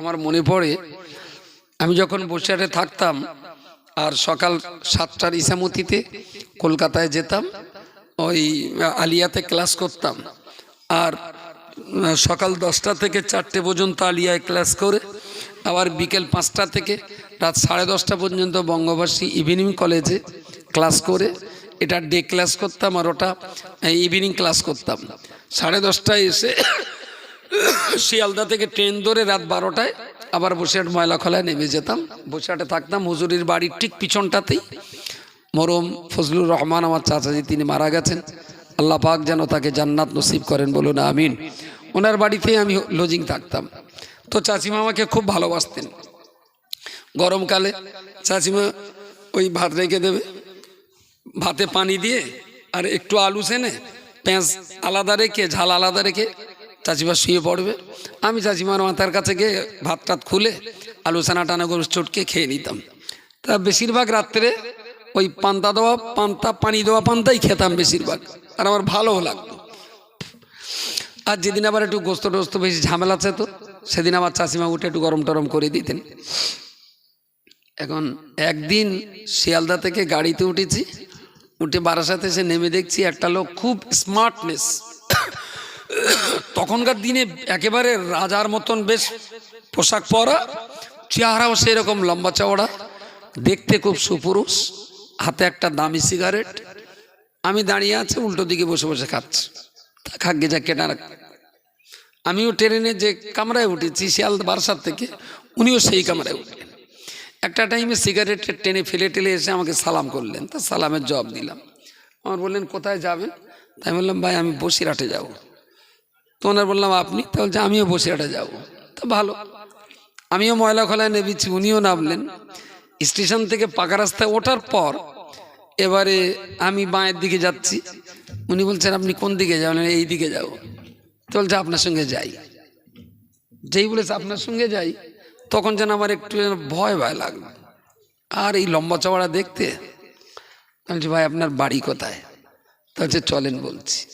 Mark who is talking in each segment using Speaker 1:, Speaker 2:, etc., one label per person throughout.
Speaker 1: আমার মনে পড়ে, আমি যখন বসিরহাটে থাকতাম আর সকাল সাতটার ইসামতিতে কলকাতায় যেতাম, ওই আলিয়াতে ক্লাস করতাম। আর সকাল দশটা থেকে চারটে পর্যন্ত আলিয়ায় ক্লাস করে, আবার বিকেল পাঁচটা থেকে রাত সাড়ে দশটা পর্যন্ত বঙ্গবাসী ইভিনিং কলেজে ক্লাস করে, এটা ডে ক্লাস করতাম আর ওটা ইভিনিং ক্লাস করতাম। সাড়ে দশটায় এসে শিয়ালদা থেকে ট্রেন ধরে রাত বারোটায় আবার বসিরহাট ময়লা খোলায় নেমে যেতাম। বসিরহাটে থাকতাম, হুজুরির বাড়ির ঠিক পিছনটাতেই। মরম ফজলুর রহমান আমার চাচাজি, তিনি মারা গেছেন। আল্লাহ পাক যেন তাকে জান্নাত নসিব করেন বলুন, আমিন। ওনার বাড়িতেই আমি লজিং থাকতাম। তো চাচিমা আমাকে খুব ভালোবাসতেন। গরমকালে চাচিমা ওই ভাত রেখে দেবে, ভাতে পানি দিয়ে, আর একটু আলু সেনে, পেঁয়াজ আলাদা রেখে, ঝাল আলাদা রেখে চাচিমা শুয়ে পড়বে। আমি চাচিমার মাথার কাছে গিয়ে ভাত টাত খুলে আলু সানা টানা করে চটকে খেয়ে নিতাম। তা বেশিরভাগ রাত্রে ওই পান্তা দেওয়া, পান্তা, পানি দেওয়া পান্তাই খেতাম বেশিরভাগ। আর আমার ভালোও লাগতো। আর যেদিন আবার একটু গোস্ত টোস্ত বেশি ঝামেলা আছে তো সেদিন আমার চাষিমা উঠে একটু গরম টরম করে দিতেন। এখন একদিন শিয়ালদা থেকে গাড়িতে উঠেছি, উঠে বারাসাতে এসে নেমে দেখছি একটা লোক খুব স্মার্টনেস তখনকার দিনে একেবারে রাজার মতন বেশ পোশাক পরা, চেহারাও সেরকম লম্বা চওড়া, দেখতে খুব সুপুরুষ, হাতে একটা দামি সিগারেট আমি দাঁড়িয়ে আছি, উল্টো দিকে বসে বসে খাচ্ছি। তা খাগ্গে যা কেনা আমিও ট্রেনে যে কামরায় উঠেছি শিয়াল বারাসাত থেকে, উনিও সেই কামরায় উঠলেন। একটা টাইমে সিগারেটের টেনে ফেলে টেলে এসে আমাকে সালাম করলেন। তা সালামের জবাব দিলাম। আমার বললেন, কোথায় যাবেন? তাই বললাম, ভাই, আমি বসিরহাটে যাব। তো ওনার বললাম, আপনি? তা বলছে আমিও বসে বসিরহাটে যাব। তো ভালো। আমিও ময়লা খোলায় নেবেছি উনিও নামলেন। স্টেশন থেকে পাকা রাস্তায় ওঠার পর এবারে আমি বাঁয়ের দিকে যাচ্ছি। উনি বলছেন, আপনি কোন দিকে যাবেন? এই দিকে যাব। তো বলছে, আপনার সঙ্গে যাই। যেই বলেছে, আপনার সঙ্গে যাই, তখন যেন আমার একটু ভয় ভয় লাগল। আর এই লম্বা চওড়া দেখতে? বলছি, ভাই, আপনার বাড়ি কোথায়? তা হচ্ছে চলেন বলছি।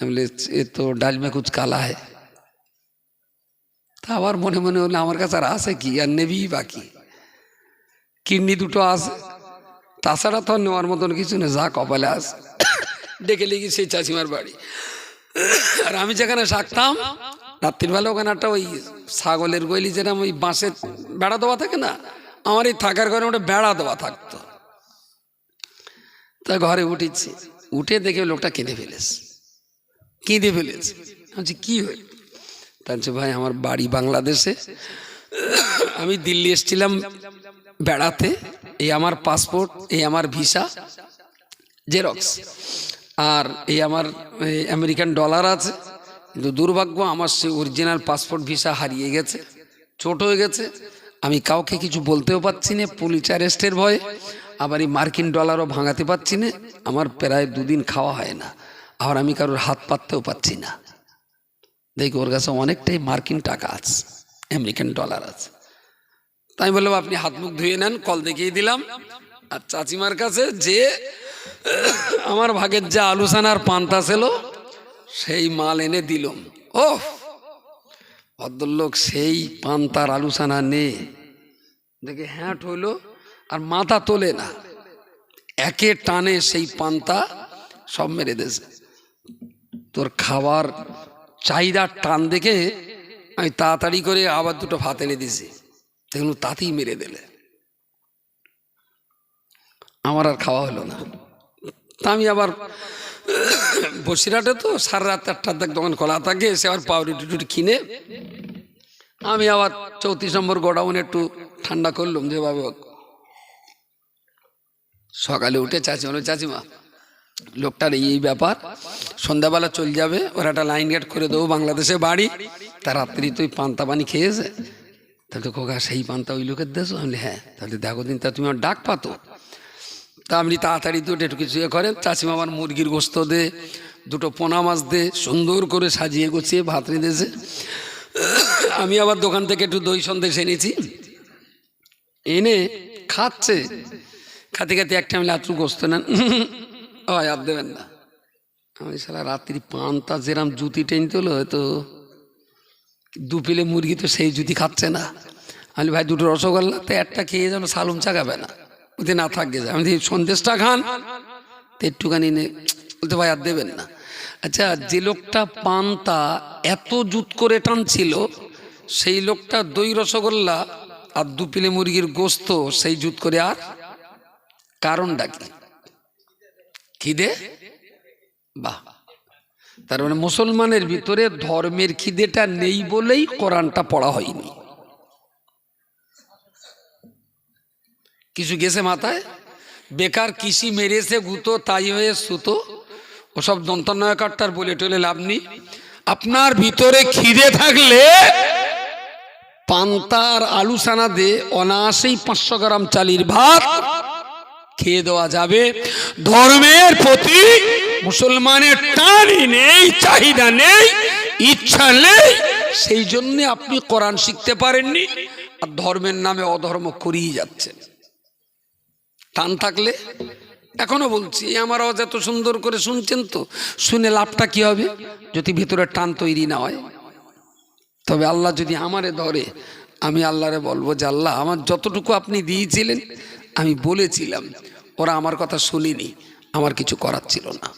Speaker 1: বলি, এ তো ডাল মে কুচ কালা হয় তা আবার মনে মনে হলো আমার কাছে আর আছে কি? আর নেবি বাকি। কিডনি দুটো আছে। তাছাড়া তো নেওয়ার মতন কিছু নেই, যা কপালে আছে। ডেকে লেগে সেই চাষিমার বাড়ি। আর আমি যেখানে থাকতাম রাত্রিবেলা ওখানে একটা ওই ছাগলের গলি যেরকম ওই বাঁশের বেড়া দেওয়া থাকে না, আমার এই থাকার ঘরে ওটা বেড়া দেওয়া থাকতো। তা ঘরে উঠেছি। উঠে দেখে লোকটা কেঁদে ফেলেছে। কেঁদে ফেলেছে। বলছি, কি হয়ে তা ভাই আমার বাড়ি বাংলাদেশে। আমি দিল্লি এসেছিলাম বেড়াতে। এই আমার পাসপোর্ট এই আমার ভিসা জেরক্স। আর এই আমার আমেরিকান ডলার আছে। কিন্তু দুর্ভাগ্য আমার সে অরিজিনাল পাসপোর্ট ভিসা হারিয়ে গেছে ছোট হয়ে গেছে। আমি কাউকে কিছু বলতেও পারছি না পুলিশ অ্যারেস্টের ভয়ে। আবার এই মার্কিন ডলারও ভাঙাতে পারছি না। আমার প্রায় দুদিন খাওয়া হয় না। আবার আমি কারোর হাত পাততেও পারছি না। দেখি ওর কাছে অনেকটাই মার্কিন টাকা আছে, আমেরিকান ডলার আছে। তাই বললাম, আপনি হাত মুখ ধুয়ে নেন, কল দেখিয়ে দিলাম। আর চাচিমার কাছে যে আমার ভাগের যা আলোচনার পান্তা ছিল, সেই মাল এনে দিলাম। ও ভদ্রলোক সেই পান্তার আলুসানা নে। দেখে হ্যাঁ হইল আর মাথা তোলে না। একে টানে সেই পান্তা সব মেরে দেছে তোর খাবার চাহিদার টান দেখে আমি তাড়াতাড়ি করে আবার দুটো ভাত এনে দিছি দেখুন তাতেই মেরে দিলে। আমার আর খাওয়া হলো না। তা আমি আবার বসিরহাটে তো সারা রাত আটটার দেখ দোকান খোলা থাকে, সে আবার পাউরুটি টুটি কিনে আমি আবার চৌত্রিশ নম্বর গোডাউন একটু ঠান্ডা করলাম যেভাবে সকালে উঠে চাচিমা চাচিমা লোকটার এই ব্যাপার। সন্ধ্যাবেলা চল যাবে, ওরা একটা লাইন গেট করে দেবো বাংলাদেশে বাড়ি। তা রাত্রি তুই পান্তা পানি খেয়েছে? তাহলে খোকা, সেই পান্তা ওই লোকের দেশ। আমি হ্যাঁ তাহলে দেখো দিন, তা তুমি আমার ডাক পাতো? তা আপনি তাড়াতাড়ি দুটো একটু কিছু ইয়ে করেন। চাষিমা আমার মুরগির গোস্ত দে, দুটো পোনা মাছ দে, সুন্দর করে সাজিয়ে গুছিয়ে ভাত রেঁধেছে। আমি আবার দোকান থেকে একটু দই সন্দেশ এনেছি। এনে খাচ্ছে। খাতে খাতে একটা আমি লাত্রু গোস্ত নেন। ও আর দেবেন না। আমি সারা রাত্রি পান্তা যেরাম জুতি টেনতে হলো, হয়তো দু পেলে মুরগি তো সেই জুতি খাচ্ছে না। আমি ভাই দুটো রসগোল্লা তো একটা খেয়ে যেন সালুম চাগাবে না। ওতে না থাকবে আমি সন্দেশটা খান। তো একটুখানি বলতে ভাই আর দেবেন না। আচ্ছা যে লোকটা পান্তা এত জুত করে টানছিল, সেই লোকটা দই রসগোল্লা আর দু পিলে মুরগির গোস্ত সেই জুত করে আর কারণটা কি? খিদে বাহ। তার মানে মুসলমানের ভিতরে ধর্মের খিদেটা নেই বলেই কোরআনটা পড়া হয়নি। কিছু গেছে মাথায়? বেকার কৃষি মেরেছে, গুতো, তাই হয়ে সুতো, ওসব দন্তনয় কাটটার বলে টলে লাভ নেই। আপনার ভিতরে খিদে থাকলে পান্তার আলু সানা দে, অনায়াসেই পাঁচশো গ্রাম চালির ভাত খেয়ে দেওয়া যাবে। ধর্মের প্রতি মুসলমানের টানই নেই, চাহিদা নেই, ইচ্ছা নেই। সেই জন্য আপনি কোরআন শিখতে পারেননি আর ধর্মের নামে অধর্ম করিয়ে যাচ্ছেন। টান থাকলে এখনও বলছি আমার আওয়াজ এত সুন্দর করে শুনছেন তো, শুনে লাভটা কি হবে? যদি ভিতরে টান তৈরি না হয়। তবে আল্লাহ যদি আমারে ধরে, আমি আল্লাহরে বলব যে আল্লাহ, আমার যতটুকু আপনি দিয়েছিলেন আমি বলেছিলাম ওরা আমার কথা শুনিনি আমার কিছু করার ছিল না।